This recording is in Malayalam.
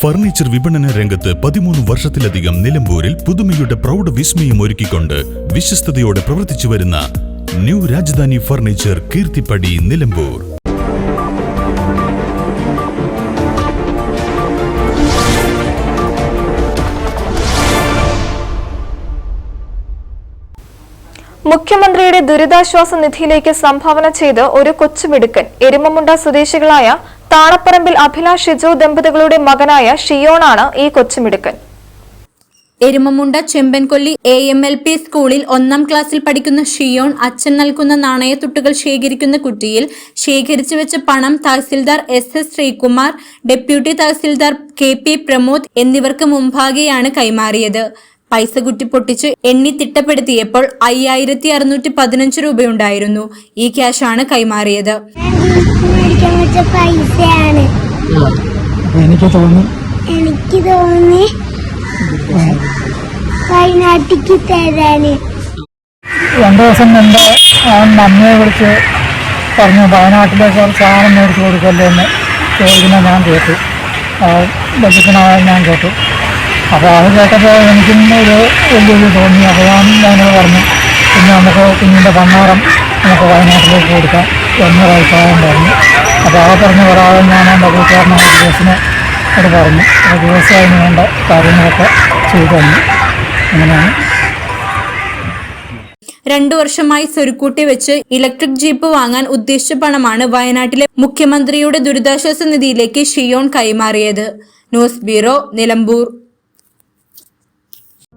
ഫർണിച്ചർ വിപണന രംഗത്ത് പതിമൂന്ന് വർഷത്തിലധികം നിലമ്പൂരിൽ പുതുമയുടെ പ്രൗഢ വിസ്മയം ഒരുക്കിക്കൊണ്ട് വിശ്വസ്തയോടെ പ്രവർത്തിച്ചു വരുന്ന ന്യൂ രാജധാനി ഫർണിച്ചർ കീർത്തിപ്പടി നിലമ്പൂർ. മുഖ്യമന്ത്രിയുടെ ദുരിതാശ്വാസ നിധിയിലേക്ക് സംഭാവന ചെയ്ത് ഒരു കൊച്ചുമിടുക്കൻ എരുമമുണ്ട സ്വദേശികളായ താണപ്പറമ്പിൽ അഭിലാഷ് ഷിജു ദമ്പതികളുടെ മകനായ ഷിയോണാണ് ഈ കൊച്ചുമിടുക്കൻ. Erumamunda Chembankolli A M L P സ്കൂളിൽ ഒന്നാം ക്ലാസ്സിൽ പഠിക്കുന്ന ഷിയോൺ അച്ഛൻ നൽകുന്ന നാണയത്തുട്ടുകൾ ശേഖരിക്കുന്ന കുട്ടിയിൽ ശേഖരിച്ചു വെച്ച പണം tahsildar S S Sreekumar deputy tahsildar K P Pramod എന്നിവർക്ക് മുമ്പാകെയാണ് കൈമാറിയത്. പൈസ കുറ്റി പൊട്ടിച്ച് എണ്ണി തിട്ടപ്പെടുത്തിയപ്പോൾ അയ്യായിരത്തി അറുന്നൂറ്റി പതിനഞ്ച് രൂപയുണ്ടായിരുന്നു. ഈ ക്യാഷാണ് കൈമാറിയത്. പൈസയാണ്. എനിക്ക് തോന്നി എനിക്ക് തോന്നി വയനാട്ടിക്ക് തരാന്. രണ്ടു ദിവസം മുമ്പ് അവൻ അമ്മയെ വിളിച്ച് പറഞ്ഞു വയനാട്ടിലേക്ക് കുറച്ച് സാധനം മേടിച്ചു കൊടുക്കല്ലേ എന്ന് ചോദിക്കുന്നത് ഞാൻ കേട്ടു. ബജറ്റിനായ ഞാൻ കേട്ടു. അപ്പോൾ അത് കേട്ടപ്പോൾ എനിക്കും ഒരു വലിയൊരു തോന്നി. അപ്പോൾ ഞാൻ ഞാനത് പറഞ്ഞു പിന്നെ നമുക്ക് കുഞ്ഞിന്റെ ഭണ്ണാരം നമുക്ക് വയനാട്ടിലേക്ക് കൊടുക്കാം. എന്നൊരു അഭിപ്രായം പറഞ്ഞു. അപ്പോൾ ആ പറഞ്ഞ ഒരാളും ഞാൻ എന്റെ കൂട്ടുകാരനായ ദിവസത്തിന് അത് പറഞ്ഞു. അപ്പോൾ ദിവസം അതിന് വേണ്ട കാര്യങ്ങളൊക്കെ ചെയ്തു തന്നു. അങ്ങനെയാണ്. രണ്ടു വർഷമായി സ്വരുക്കൂട്ടി വെച്ച് ഇലക്ട്രിക് ജീപ്പ് വാങ്ങാൻ ഉദ്ദേശിച്ച പണമാണ് വയനാട്ടിലെ മുഖ്യമന്ത്രിയുടെ ദുരിതാശ്വാസ നിധിയിലേക്ക് ഷിയോൺ കൈമാറിയത്. News bureau Nilambur.